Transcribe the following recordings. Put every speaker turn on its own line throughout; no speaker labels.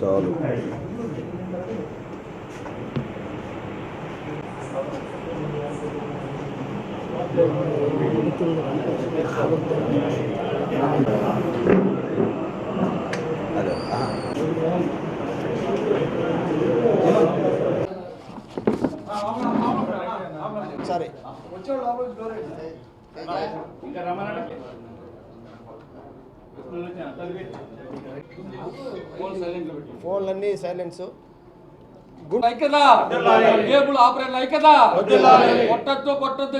చాలు అదే ఆహా.
సరే ఫోన్లన్నీ సైలెన్స్
ఆపరేటర్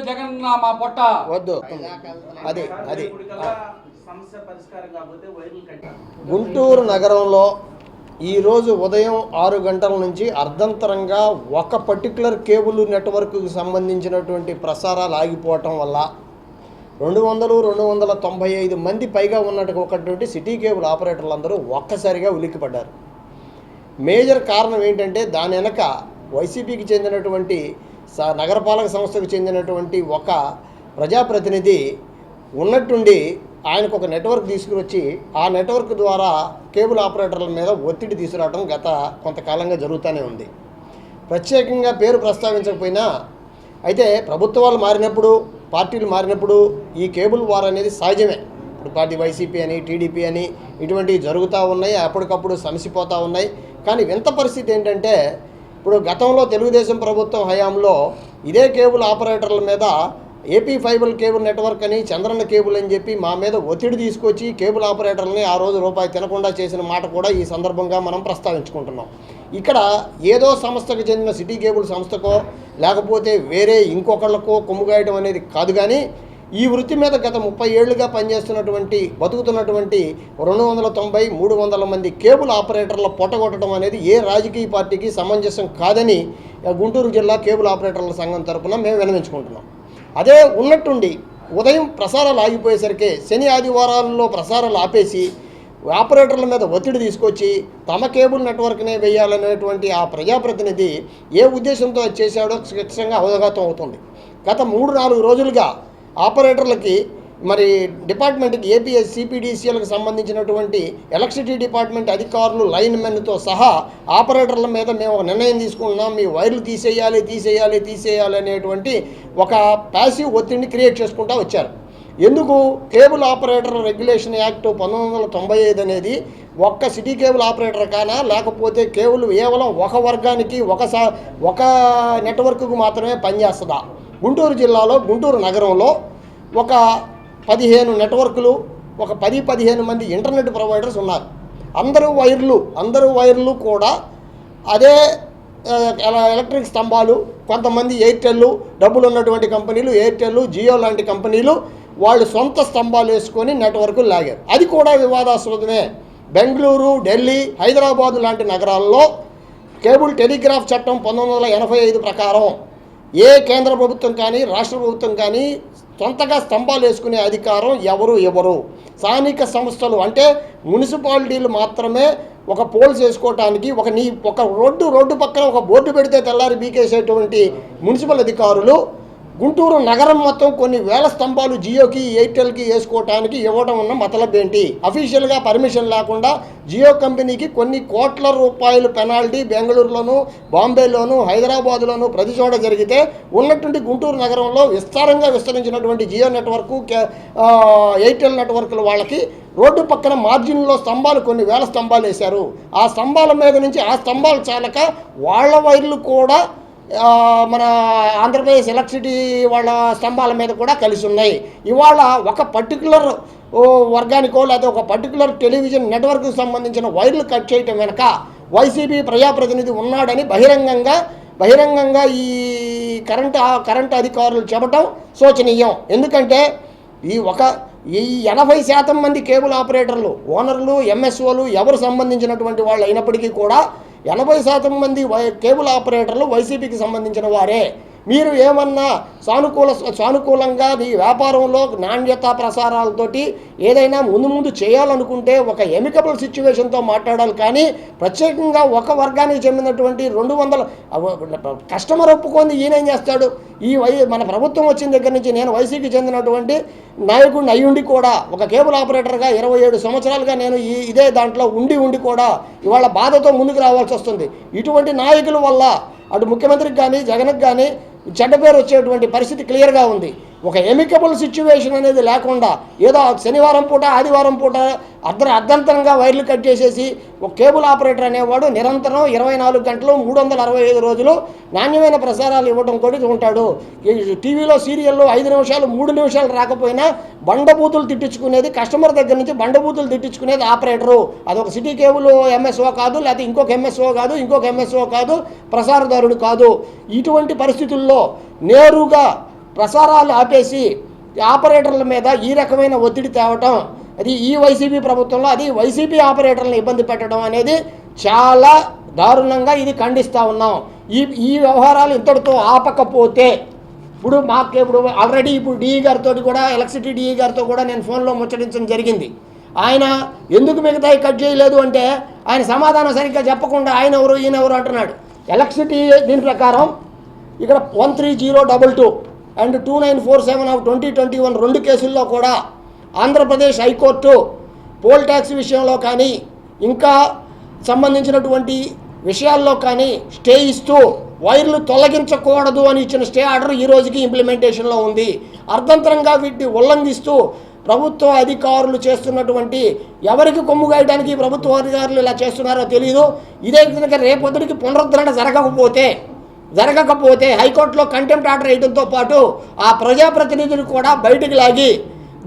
జగన్ మా పొట్ట.
వద్దు. అది అది. గుంటూరు నగరంలో ఈరోజు ఉదయం ఆరు గంటల నుంచి అర్ధంతరంగా ఒక పర్టికులర్ కేబుల్ నెట్వర్క్కి సంబంధించినటువంటి ప్రసారాలు ఆగిపోవటం వల్ల రెండు వందలు రెండు వందల తొంభై ఐదు మంది పైగా ఉన్నట్టు ఒకటువంటి సిటీ కేబుల్ ఆపరేటర్లు అందరూ ఒక్కసారిగా ఉలిక్కిపడ్డారు. మేజర్ కారణం ఏంటంటే దాని వెనక వైసీపీకి చెందినటువంటి స నగరపాలక సంస్థకు చెందినటువంటి ఒక ప్రజాప్రతినిధి ఉన్నట్టుండి ఆయనకు ఒక నెట్వర్క్ తీసుకువచ్చి ఆ నెట్వర్క్ ద్వారా కేబుల్ ఆపరేటర్ల మీద ఒత్తిడి తీసుకురావడం గత కొంతకాలంగా జరుగుతూనే ఉంది. ప్రత్యేకంగా పేరు ప్రస్తావించకపోయినా అయితే ప్రభుత్వాలు మారినప్పుడు పార్టీలు మారినప్పుడు ఈ కేబుల్ వార్ అనేది సహజమే. ఇప్పుడు పార్టీ వైసీపీ అని టీడీపీ అని ఇటువంటివి జరుగుతూ ఉన్నాయి అప్పటికప్పుడు సమసిపోతూ ఉన్నాయి. కానీ వింత పరిస్థితి ఏంటంటే ఇప్పుడు గతంలో తెలుగుదేశం ప్రభుత్వం హయాంలో ఇదే కేబుల్ ఆపరేటర్ల మీద ఏపీ ఫైబర్ కేబుల్ నెట్వర్క్ అని చంద్రన్న కేబుల్ అని చెప్పి మా మీద ఒత్తిడి తీసుకొచ్చి కేబుల్ ఆపరేటర్లని ఆ రోజు రూపాయి తినకుండా చేసిన మాట కూడా ఈ సందర్భంగా మనం ప్రస్తావించుకుంటున్నాం. ఇక్కడ ఏదో సంస్థకు చెందిన సిటీ కేబుల్ సంస్థకో లేకపోతే వేరే ఇంకొకళ్ళకో కొమ్ముగాయటం అనేది కాదు కానీ ఈ వృత్తి మీద గత ముప్పై ఏళ్ళుగా పనిచేస్తున్నటువంటి బతుకుతున్నటువంటి రెండు వందల తొంభై మూడు వందల మంది కేబుల్ ఆపరేటర్ల పొట్టగొట్టడం అనేది ఏ రాజకీయ పార్టీకి సమంజసం కాదని గుంటూరు జిల్లా కేబుల్ ఆపరేటర్ల సంఘం తరపున మేము వినవించుకుంటున్నాం. అదే ఉన్నట్టుండి ఉదయం ప్రసారాలు ఆగిపోయేసరికి శని ఆదివారాల్లో ప్రసారాలు ఆపేసి ఆపరేటర్ల మీద ఒత్తిడి తీసుకొచ్చి తమ కేబుల్ నెట్వర్క్నే వేయాలనేటువంటి ఆ ప్రజాప్రతినిధి ఏ ఉద్దేశంతో చేశాడో ఖచ్చితంగా అవగాహతం అవుతుంది. గత మూడు నాలుగు రోజులుగా ఆపరేటర్లకి మరి డిపార్ట్మెంట్కి ఏపీఎస్ సిపిడిసిఎల్కి సంబంధించినటువంటి ఎలక్ట్రిసిటీ డిపార్ట్మెంట్ అధికారులు లైన్ మెన్తో సహా ఆపరేటర్ల మీద మేము ఒక నిర్ణయం తీసుకుంటున్నాం మీ వైర్లు తీసేయాలి తీసేయాలి తీసేయాలి అనేటువంటి ఒక ప్యాసివ్ ఒత్తిడిని క్రియేట్ చేసుకుంటూ వచ్చారు. ఎందుకు? కేబుల్ ఆపరేటర్ రెగ్యులేషన్ యాక్ట్ పంతొమ్మిది వందల తొంభై ఐదు అనేది ఒక్క సిటీ కేబుల్ ఆపరేటర్ కానా? లేకపోతే కేబుల్ కేవలం ఒక వర్గానికి ఒక సా ఒక నెట్వర్క్కు మాత్రమే పనిచేస్తుందా? గుంటూరు జిల్లాలో గుంటూరు నగరంలో ఒక పదిహేను నెట్వర్క్లు ఒక పది పదిహేను మంది ఇంటర్నెట్ ప్రొవైడర్స్ ఉన్నారు. అందరూ వైర్లు అందరూ వైర్లు కూడా అదే ఎలక్ట్రిక్ స్తంభాలు కొంతమంది ఎయిర్టెల్ డబ్బులు ఉన్నటువంటి కంపెనీలు ఎయిర్టెల్ జియో లాంటి కంపెనీలు వాళ్ళు సొంత స్తంభాలు వేసుకొని నెట్వర్క్ లాగారు. అది కూడా వివాదాస్పదమే. బెంగళూరు ఢిల్లీ హైదరాబాదు లాంటి నగరాల్లో కేబుల్ టెలిగ్రాఫ్ చట్టం పంతొమ్మిది వందల ఎనభై ఐదు ప్రకారం ఏ కేంద్ర ప్రభుత్వం కానీ రాష్ట్ర ప్రభుత్వం కానీ సొంతగా స్తంభాలు వేసుకునే అధికారం ఎవరు ఇవ్వరు. స్థానిక సంస్థలు అంటే మున్సిపాలిటీలు మాత్రమే ఒక పోల్స్ వేసుకోవటానికి ఒక నీ ఒక రోడ్డు రోడ్డు పక్కన ఒక బోర్డు పెడితే తెల్లారి బీకేసేటువంటి మున్సిపల్ అధికారులు గుంటూరు నగరం మొత్తం కొన్ని వేల స్తంభాలు జియోకి ఎయిర్టెల్కి వేసుకోవటానికి ఇవ్వడం ఉన్న మతలబ్ ఏంటి అఫీషియల్గా పర్మిషన్ లేకుండా జియో కంపెనీకి కొన్ని కోట్ల రూపాయలు పెనాల్టీ బెంగళూరులోను బాంబేలోను హైదరాబాద్లోను ప్రతి చోట జరిగితే ఉన్నటువంటి గుంటూరు నగరంలో విస్తారంగా విస్తరించినటువంటి జియో నెట్వర్క్ ఎయిర్టెల్ నెట్వర్క్ల వాళ్ళకి రోడ్డు పక్కన మార్జిన్లో స్తంభాలు కొన్ని వేల స్తంభాలు వేశారు. ఆ స్తంభాల మీద నుంచి ఆ స్తంభాలు చాలక వాళ్ళ వైర్లు కూడా మన ఆంధ్రప్రదేశ్ ఎలక్ట్రిసిటీ వాళ్ళ స్తంభాల మీద కూడా కలిసి ఉన్నాయి. ఇవాళ ఒక పర్టికులర్ వర్గానికో లేదా ఒక పర్టికులర్ టెలివిజన్ నెట్వర్క్కి సంబంధించిన వైర్లు కట్ చేయటం వెనక వైసీపీ ప్రజాప్రతినిధి ఉన్నాడని బహిరంగంగా బహిరంగంగా ఈ కరెంట్ కరెంట్ అధికారులు చెప్పటం శోచనీయం. ఎందుకంటే ఈ ఒక ఈ ఎనభై శాతం మంది కేబుల్ ఆపరేటర్లు ఓనర్లు ఎంఎస్ఓలు ఎవరు సంబంధించినటువంటి వాళ్ళు అయినప్పటికీ కూడా ఎనభై శాతం మంది వై కేబుల్ ఆపరేటర్లు వైసీపీకి సంబంధించిన వారే. మీరు ఏమన్నా సానుకూల సానుకూలంగా ఈ వ్యాపారంలో నాణ్యత ప్రసారాలతోటి ఏదైనా ముందు ముందు చేయాలనుకుంటే ఒక ఎమికబుల్ సిచ్యువేషన్తో మాట్లాడాలి. కానీ ప్రత్యేకంగా ఒక వర్గానికి చెందినటువంటి రెండు వందల కస్టమర్ ఒప్పుకొని ఈయనేం చేస్తాడు? ఈ వై మన ప్రభుత్వం వచ్చిన దగ్గర నుంచి నేను వైసీపీ చెందినటువంటి నాయకుడిని అయ్యుండి కూడా ఒక కేబుల్ ఆపరేటర్గా ఇరవై ఏడు సంవత్సరాలుగా నేను ఈ ఇదే దాంట్లో ఉండి ఉండి కూడా ఇవాళ బాధతో ముందుకు రావాల్సి వస్తుంది. ఇటువంటి నాయకుల వల్ల అటు ముఖ్యమంత్రికి కానీ జగన్కి కానీ చెడ్డ పేరు వచ్చేటువంటి పరిస్థితి క్లియర్గా ఉంది. ఒక ఎమికబుల్ సిచ్యువేషన్ అనేది లేకుండా ఏదో శనివారం పూట ఆదివారం పూట అర్ధ అర్ధంతరంగా వైర్లు కట్ చేసేసి ఒక కేబుల్ ఆపరేటర్ అనేవాడు నిరంతరం ఇరవై నాలుగు గంటలు మూడు వందల అరవై ఐదు రోజులు నాణ్యమైన ప్రసారాలు ఇవ్వడం కూడా ఉంటాడు. ఈ టీవీలో సీరియల్లో ఐదు నిమిషాలు మూడు నిమిషాలు రాకపోయినా బండబూతులు తిట్టించుకునేది కస్టమర్ దగ్గర నుంచి బండబూతులు తిట్టించుకునేది ఆపరేటరు. అదొక సిటీ కేబుల్ ఎంఎస్ఓ కాదు లేకపోతే ఇంకొక ఎంఎస్ఓ కాదు ఇంకొక ఎంఎస్ఓ కాదు ప్రసారదారుడు కాదు. ఇటువంటి పరిస్థితుల్లో నేరుగా ప్రసారాలు ఆపేసి ఆపరేటర్ల మీద ఈ రకమైన ఒత్తిడి తేవటం అది ఈ వైసీపీ ప్రభుత్వంలో అది వైసీపీ ఆపరేటర్లను ఇబ్బంది పెట్టడం అనేది చాలా దారుణంగా ఇది ఖండిస్తూ ఉన్నాం. ఈ ఈ వ్యవహారాలు ఇంతటితో ఆపకపోతే ఇప్పుడు మాకు ఇప్పుడు ఆల్రెడీ ఇప్పుడు డిఈ గారితో కూడా ఎలక్ట్రిసిటీ డిఈ గారితో కూడా నేను ఫోన్లో ముచ్చటించడం జరిగింది. ఆయన ఎందుకు మిగతాయి కట్ చేయలేదు అంటే ఆయన సమాధానం సరిగ్గా చెప్పకుండా ఆయన ఎవరు ఈయన ఎవరు అంటున్నాడు. ఎలక్ట్రిసిటీ దీని ప్రకారం ఇక్కడ one three zero double two and two nine four seven of twenty twenty one రెండు కేసుల్లో కూడా ఆంధ్రప్రదేశ్ హైకోర్టు పోల్ ట్యాక్స్ విషయంలో కానీ ఇంకా సంబంధించినటువంటి విషయాల్లో కానీ స్టే ఇస్తూ వైర్లు తొలగించకూడదు అని ఇచ్చిన స్టే ఆర్డర్ ఈ రోజుకి ఇంప్లిమెంటేషన్లో ఉంది. అర్ధంతరంగా వీటిని ఉల్లంఘిస్తూ ప్రభుత్వ అధికారులు చేస్తున్నటువంటి ఎవరికి కొమ్ము గాయడానికి ప్రభుత్వ అధికారులు ఇలా చేస్తున్నారో తెలియదు ఇదే విధంగా రేపొద్దుడికి పునరుద్ధరణ జరగకపోతే జరగకపోతే హైకోర్టులో కంటెంప్ట్ ఆర్డర్ వేయడంతో పాటు ఆ ప్రజాప్రతినిధులు కూడా బయటికి లాగి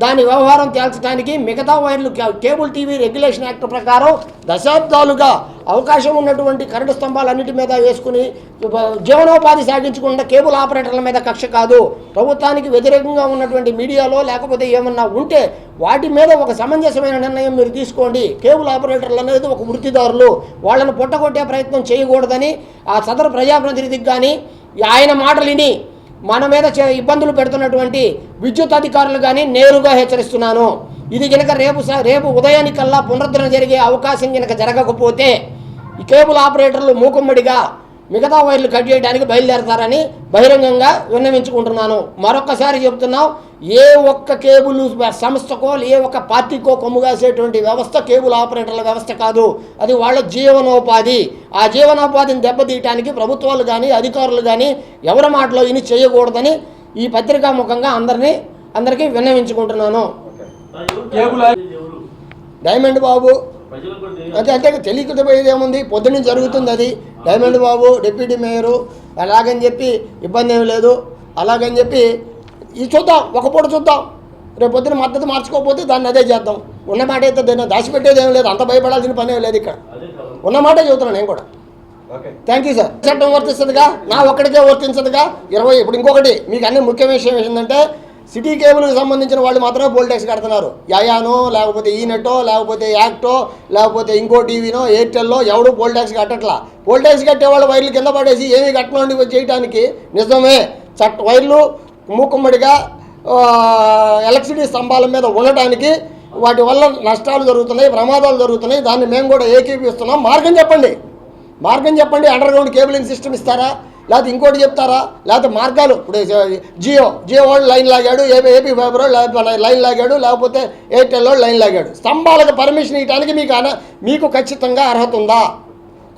దాని వ్యవహారం తేల్చడానికి మిగతా వైర్లు కేబుల్ టీవీ రెగ్యులేషన్ యాక్ట్ ప్రకారం దశాబ్దాలుగా అవకాశం ఉన్నటువంటి కరెంటు స్తంభాలన్నిటి మీద వేసుకుని జీవనోపాధి సాగించకుండా కేబుల్ ఆపరేటర్ల మీద కక్ష కాదు. ప్రభుత్వానికి వ్యతిరేకంగా ఉన్నటువంటి మీడియాలో లేకపోతే ఏమన్నా ఉంటే వాటి మీద ఒక సమంజసమైన నిర్ణయం మీరు తీసుకోండి. కేబుల్ ఆపరేటర్లు అనేది ఒక వృత్తిదారులు. వాళ్ళను పుట్టగొట్టే ప్రయత్నం చేయకూడదని ఆ సదరు ప్రజాప్రతినిధికి కానీ ఆయన మాటలిని మన మీద చే- ఇబ్బందులు పెడుతున్నటువంటి విద్యుత్ అధికారులు కానీ నేరుగా హెచ్చరిస్తున్నాను. ఇది కనుక రేపు రేపు ఉదయానికల్లా పునరుద్ధరణ జరిగే అవకాశం కనుక జరగకపోతే కేబుల్ ఆపరేటర్లు మూకుమ్మడిగా మిగతా వైర్లు కట్ చేయడానికి బయలుదేరతారని బహిరంగంగా విన్నవించుకుంటున్నాను. మరొక్కసారి చెప్తున్నాం ఏ ఒక్క కేబుల్ సంస్థకో ఏ ఒక్క పార్టీకో కొమ్ముగాసేటువంటి వ్యవస్థ కేబుల్ ఆపరేటర్ల వ్యవస్థ కాదు. అది వాళ్ళ జీవనోపాధి. ఆ జీవనోపాధిని దెబ్బతీయటానికి ప్రభుత్వాలు కానీ అధికారులు కానీ ఎవరి మాటలో ఇని చేయకూడదని ఈ పత్రికా ముఖంగా అందరినీ అందరికీ విన్నవించుకుంటున్నాను.
కేబుల్
డైమండ్ బాబు. అంటే అంటే తెలియకపోయేది ఏముంది? పొద్దున్న జరుగుతుంది అది. డైమండ్ బాబు డిప్యూటీ మేయరు అలాగని చెప్పి ఇబ్బంది ఏమి లేదు. అలాగని చెప్పి ఇది చూద్దాం ఒక పూట చూద్దాం. రేపు పొద్దున మద్దతు మార్చుకోకపోతే దాన్ని అదే చేద్దాం. ఉన్న మాట అయితే దాన్ని దాచిపెట్టేది ఏం లేదు. అంత భయపడాల్సిన పని ఏం లేదు ఇక్కడ. ఉన్న మాటే చెబుతున్నాను నేను కూడా.
ఓకే.
థ్యాంక్ యూ సార్ చట్టం వర్తిస్తుందిగా? నా ఒక్కడికే వర్తించదుగా? ఇరవై ఇప్పుడు ఇంకొకటి. మీకు అన్ని ముఖ్య విషయం ఏంటంటే సిటీ కేబుల్కి సంబంధించిన వాళ్ళు మాత్రమే పోల్ ట్యాక్స్ కడుతున్నారు. యాయానో లేకపోతే ఈనెటో లేకపోతే యాక్టో లేకపోతే ఇంకో టీవీనో ఎయిర్టెల్లో ఎవడు పోల్ ట్యాక్స్ కట్టట్లా. పోల్ ట్యాక్స్ కట్టే వాళ్ళు వైర్లు కింద పడేసి ఏమీ కట్టనండి చేయడానికి నిజమే. చట్ట వైర్లు మూకుమ్మడిగా ఎలక్ట్రిసిటీ స్తంభాల మీద ఉండటానికి వాటి వల్ల నష్టాలు జరుగుతున్నాయి ప్రమాదాలు జరుగుతున్నాయి. దాన్ని మేము కూడా ఏకీపిస్తున్నాం. మార్గం చెప్పండి. మార్గం చెప్పండి. అండర్ గ్రౌండ్ కేబులింగ్ సిస్టమ్ ఇస్తారా? లేకపోతే ఇంకోటి చెప్తారా లేకపోతే మార్గాలు ఇప్పుడు జియో జియో వాళ్ళు లైన్ లాగాడు ఏపీ ఏపీ ఫైబర్ లేకపోతే లైన్ లాగాడు లేకపోతే ఎయిర్టెల్ వాళ్ళు లైన్ లాగాడు స్తంభాలకు పర్మిషన్ ఇవ్వడానికి మీకు అన మీకు ఖచ్చితంగా అర్హత ఉందా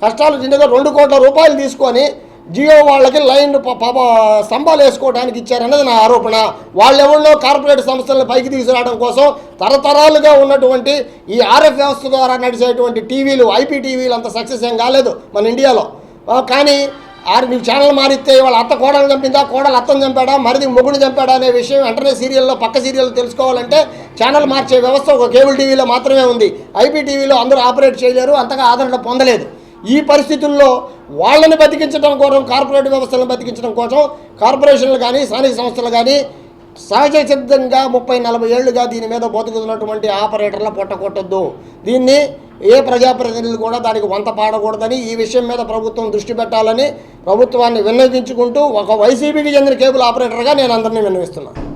కష్టాలు చిన్నగా రెండు కోట్ల రూపాయలు తీసుకొని జియో వాళ్ళకి లైన్ ప- స్తంభాలు వేసుకోవడానికి ఇచ్చారన్నది నా ఆరోపణ వాళ్ళెవరిలో కార్పొరేట్ సంస్థలను పైకి తీసుకురావడం కోసం తరతరాలుగా ఉన్నటువంటి ఈ ఆర్ఎఫ్ వ్యవస్థ ద్వారా నడిచేటువంటి టీవీలు ఐపీ టీవీలు అంత సక్సెస్ ఏం కాలేదు మన ఇండియాలో కానీ ఆరు నీకు ఛానల్ మారిస్తే వాళ్ళ అత్త కోడలు చంపిందా కోడలు అత్తను చంపాడా మరిది మొగుడు చంపాడా అనే విషయం వెంటనే సీరియల్లో పక్క సీరియల్ తెలుసుకోవాలంటే ఛానల్ మార్చే వ్యవస్థ ఒక కేబుల్ టీవీలో మాత్రమే ఉంది. ఐపీ టీవీలో అందరూ ఆపరేట్ చేయలేరు అంతగా ఆదరణ పొందలేదు. ఈ పరిస్థితుల్లో వాళ్ళని బతికించడం కోసం కార్పొరేట్ వ్యవస్థలను బతికించడం కోసం కార్పొరేషన్లు కానీ స్థానిక సంస్థలు కానీ సహజ సిద్ధంగా ముప్పై నలభై ఏళ్ళుగా దీని మీద బతుకుతున్నటువంటి ఆపరేటర్ల పొట్టకొట్టద్దు దీన్ని ఏ ప్రజాప్రతినిధులు కూడా దానికి వంత పాడకూడదని ఈ విషయం మీద ప్రభుత్వం దృష్టి పెట్టాలని ప్రభుత్వాన్ని విన్నవించుకుంటూ ఒక వైసీపీకి చెందిన కేబుల్ ఆపరేటర్గా నేను అందరినీ విన్నవిస్తున్నాను.